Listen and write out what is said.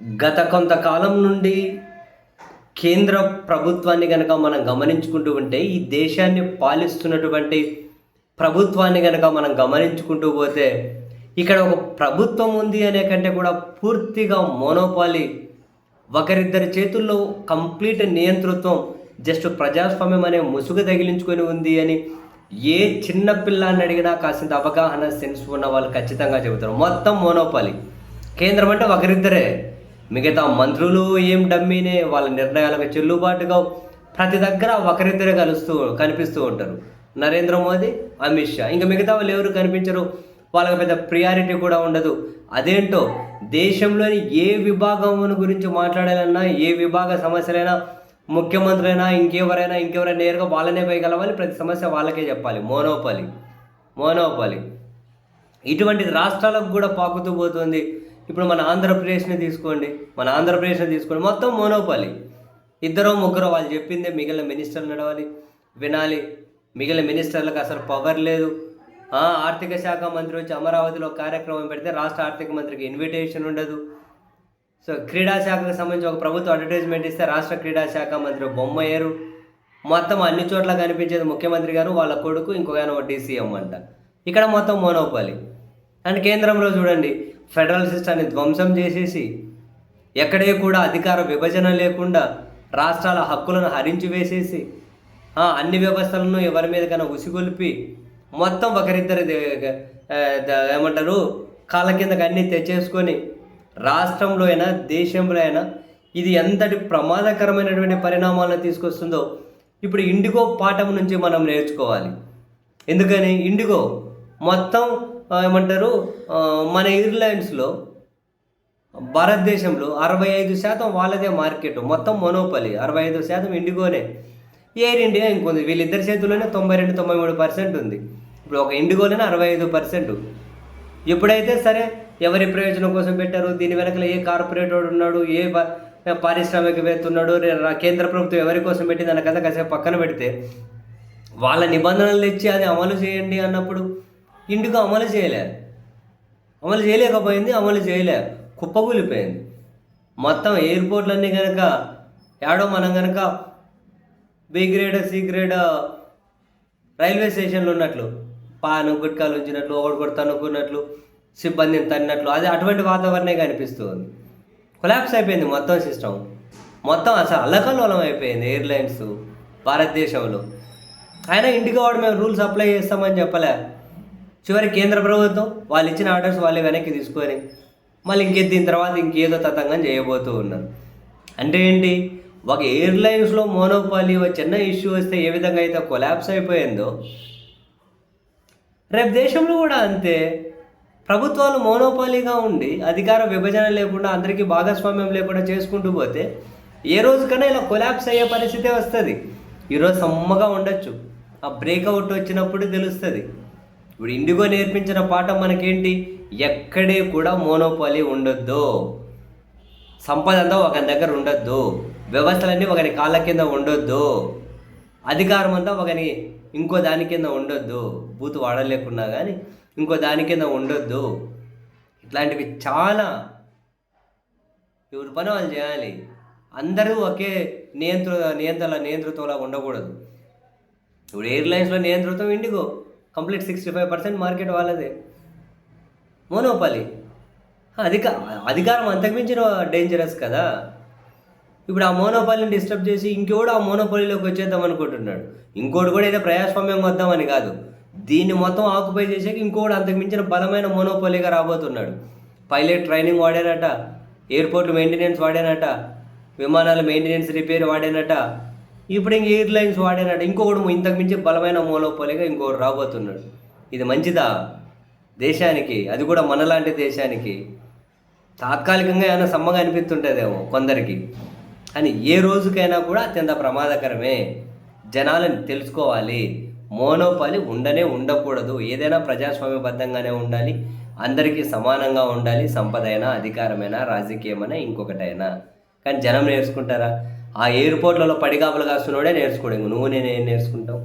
గత కొంతకాలం నుండి కేంద్ర ప్రభుత్వాన్ని కనుక మనం గమనించుకుంటూ ఉంటే ఈ దేశాన్ని పాలిస్తున్నటువంటి ప్రభుత్వాన్ని కనుక మనం గమనించుకుంటూ పోతే ఇక్కడ ఒక ప్రభుత్వం ఉంది అనే కంటే కూడా పూర్తిగా మోనోపాలి. ఒకరిద్దరి చేతుల్లో కంప్లీట్ నియంతృత్వం జస్ట్ ప్రజాస్వామ్యం అనే ముసుగు తగిలించుకొని ఉంది అని ఏ చిన్న పిల్లాన్ని అడిగినా కాసింత అవగాహన సెన్స్ ఉన్న వాళ్ళు ఖచ్చితంగా చెబుతారు. మొత్తం మోనోపాలి. కేంద్రం అంటే ఒకరిద్దరే. మిగతా మంత్రులు ఏం డమ్మీనే వాళ్ళ నిర్ణయాలకు చెల్లుబాటుగా ప్రతి దగ్గర ఒకరిద్దరే కలుస్తూ కనిపిస్తూ ఉంటారు. నరేంద్ర మోదీ అమిత్ షా. ఇంకా మిగతా వాళ్ళు ఎవరు కనిపించరు? వాళ్ళకి పెద్ద ప్రియారిటీ కూడా ఉండదు. అదేంటో దేశంలోని ఏ విభాగం గురించి మాట్లాడాలన్నా ఏ విభాగ సమస్యలైనా ముఖ్యమంత్రి అయినా ఇంకెవరైనా ఇంకెవరైనా నేరుగా వాళ్ళనే పోయగలవాలి ప్రతి సమస్య వాళ్ళకే చెప్పాలి. మోనోపాలి మోనోపాలి ఇటువంటి రాష్ట్రాలకు కూడా పాకుతూ పోతుంది. ఇప్పుడు మన ఆంధ్రప్రదేశ్ని తీసుకోండి. మన ఆంధ్రప్రదేశ్ని తీసుకోండి. మొత్తం మోనోపాలి. ఇద్దరో ముగ్గురు వాళ్ళు చెప్పిందే మిగిలిన మినిస్టర్లు నడవాలి. వినాలి. మిగిలిన మినిస్టర్లకు అసలు పవర్ లేదు. ఆర్థిక శాఖ మంత్రి వచ్చి అమరావతిలో కార్యక్రమం పెడితే రాష్ట్ర ఆర్థిక మంత్రికి ఇన్విటేషన్ ఉండదు. సో క్రీడా శాఖకు సంబంధించి ఒక ప్రభుత్వ అడ్వర్టైజ్మెంట్ ఇస్తే రాష్ట్ర క్రీడా శాఖ మంత్రి బొమ్మయ్యారు మొత్తం అన్ని చోట్ల కనిపించేది ముఖ్యమంత్రి గారు వాళ్ళ కొడుకు ఇంకొక ఆయన డీసీఎం అంట. ఇక్కడ మొత్తం మోనోపాలి. అండ్ కేంద్రంలో చూడండి ఫెడరల్ సిస్టాన్ని ధ్వంసం చేసేసి ఎక్కడే కూడా అధికార విభజన లేకుండా రాష్ట్రాల హక్కులను హరించి వేసేసి అన్ని వ్యవస్థలను ఎవరి మీద కన్నా ఉసిగొల్పి మొత్తం ఒకరిద్దరి ఏమంటారు కాళ్ళ కిందకి అన్నీ తెచ్చేసుకొని రాష్ట్రంలో అయినా దేశంలో అయినా ఇది ఎంతటి ప్రమాదకరమైనటువంటి పరిణామాలను తీసుకొస్తుందో ఇప్పుడు ఇండిగో పాఠం నుంచి మనం నేర్చుకోవాలి. ఎందుకని? ఇండిగో మొత్తం ఏమంటారు? మన ఎయిర్లైన్స్లో భారతదేశంలో అరవై ఐదు శాతం వాళ్ళదే మార్కెట్ మొత్తం మొనోపలి అరవై ఐదు శాతం ఇండిగోనే. ఎయిర్ ఇండియా ఇంకొంది వీళ్ళిద్దరి చేతుల్లోనే తొంభై రెండు తొంభై మూడు పర్సెంట్ ఉంది. ఇప్పుడు ఒక ఇండిగోలోనే అరవై ఐదు పర్సెంట్. ఎప్పుడైతే సరే ఎవరి ప్రయోజనం కోసం పెట్టారు? దీని వెనకల ఏ కార్పొరేటర్ ఉన్నాడు? ఏ పారిశ్రామికవేత్త ఉన్నాడు? కేంద్ర ప్రభుత్వం ఎవరి కోసం పెట్టి దానికంతా కాసేపు పక్కన పెడితే వాళ్ళ నిబంధనలు తెచ్చి అది అమలు చేయండి అన్నప్పుడు ఇంటికి అమలు చేయలే. అమలు చేయలేకపోయింది అమలు చేయలే. కుప్పకూలిపోయింది మొత్తం ఎయిర్పోర్ట్లన్నీ కనుక ఏడో మనం కనుక B grade C grade railway స్టేషన్లు ఉన్నట్లు పాను గుట్కాలు ఉంచినట్లు ఒకటి తనుకున్నట్లు సిబ్బందిని తన్నట్లు అది అటువంటి వాతావరణమే కనిపిస్తుంది. కొలాప్స్ అయిపోయింది మొత్తం సిస్టమ్. మొత్తం అసలు అల్లకల్లోలం అయిపోయింది ఎయిర్లైన్స్ భారతదేశంలో. అయినా ఇంటికి వాడు మేము రూల్స్ అప్లై చేస్తామని చెప్పలే. చివరి కేంద్ర ప్రభుత్వం వాళ్ళు ఇచ్చిన ఆర్డర్స్ వాళ్ళు వెనక్కి తీసుకొని మళ్ళీ ఇంకే దీని తర్వాత ఇంకేదో తతంగం చేయబోతూ ఉన్నారు. అంటే ఏంటి? ఒక ఎయిర్లైన్స్లో మోనోపాలి ఒక చిన్న ఇష్యూ వస్తే ఏ విధంగా అయితే కొలాప్స్ అయిపోయిందో రేపు దేశంలో కూడా అంతే. ప్రభుత్వాలు మోనోపాలీగా ఉండి అధికార విభజన లేకుండా అందరికీ భాగస్వామ్యం లేకుండా చేసుకుంటూ పోతే ఏ రోజుకైనా ఇలా కొలాప్స్ అయ్యే పరిస్థితే వస్తుంది. ఈరోజు సమ్మగా ఉండొచ్చు. ఆ బ్రేక్అవుట్ వచ్చినప్పుడు తెలుస్తుంది. ఇప్పుడు ఇండిగో నేర్పించిన పాఠం మనకేంటి? ఎక్కడే కూడా మోనోపాలీ ఉండొద్దు. సంపద అంతా ఒకరి దగ్గర ఉండొద్దు. వ్యవస్థలన్నీ ఒకరి కాళ్ళ కింద ఉండొద్దు. అధికారం అంతా ఒకరి ఇంకో దాని కింద ఉండొద్దు. బూతు వాడలేకున్నా కానీ ఇంకో దాని కింద ఉండొద్దు. ఇట్లాంటివి చాలా ఎవరి పని వాళ్ళు చేయాలి. అందరూ ఒకే నియంత్ర నియంత్రణ నియంతృత్వంలా ఉండకూడదు. ఇప్పుడు ఎయిర్లైన్స్లో నియంతృత్వం IndiGo. Complete sixty five percent market వాళ్ళదే. మోనోపాలి అధిక అధికారం అంతకుమించిన డేంజరస్ కదా. ఇప్పుడు ఆ మోనోపాలిని డిస్టర్బ్ చేసి ఇంకోడు ఆ మోనోపాలిలోకి వచ్చేద్దాం అనుకుంటున్నాడు. ఇంకోటి కూడా ఏదో ప్రజాస్వామ్యం వద్దామని కాదు. దీన్ని మొత్తం ఆక్యుపై చేసాక ఇంకోటి అంతకుమించిన బలమైన మోనోపాలిగా రాబోతున్నాడు. పైలట్ ట్రైనింగ్ వాడేనట ఎయిర్పోర్ట్ మెయింటెనెన్స్ వాడానట విమానాల మెయింటెనెన్స్ రిపేర్ వాడానట ఇప్పుడు ఇంక ఎయిర్లైన్స్ వాడానట ఇంకొకడు ఇంతకు మించి బలమైన మోనోపాలిగా ఇంకొకటి రాబోతున్నాడు. ఇది మంచిదా? దేశానికి అది కూడా మనలాంటి దేశానికి తాత్కాలికంగా ఏమైనా సమ్మగా అనిపిస్తుంటుందేమో కొందరికి. కానీ ఏ రోజుకైనా కూడా అత్యంత ప్రమాదకరమే. జనాలను తెలుసుకోవాలి. మోనోపాలి ఉండనే ఉండకూడదు. ఏదైనా ప్రజాస్వామ్యబద్ధంగానే ఉండాలి. అందరికీ సమానంగా ఉండాలి. సంపద అయినా అధికారమైనా రాజకీయమైనా ఇంకొకటైనా. కానీ జనం నేర్చుకుంటారా ఆ ఎయిర్పోర్ట్లలో పడిగాపులు కాస్తున్నోడే నేర్చుకోడు నువ్వు నేను నేర్చుకుంటావు?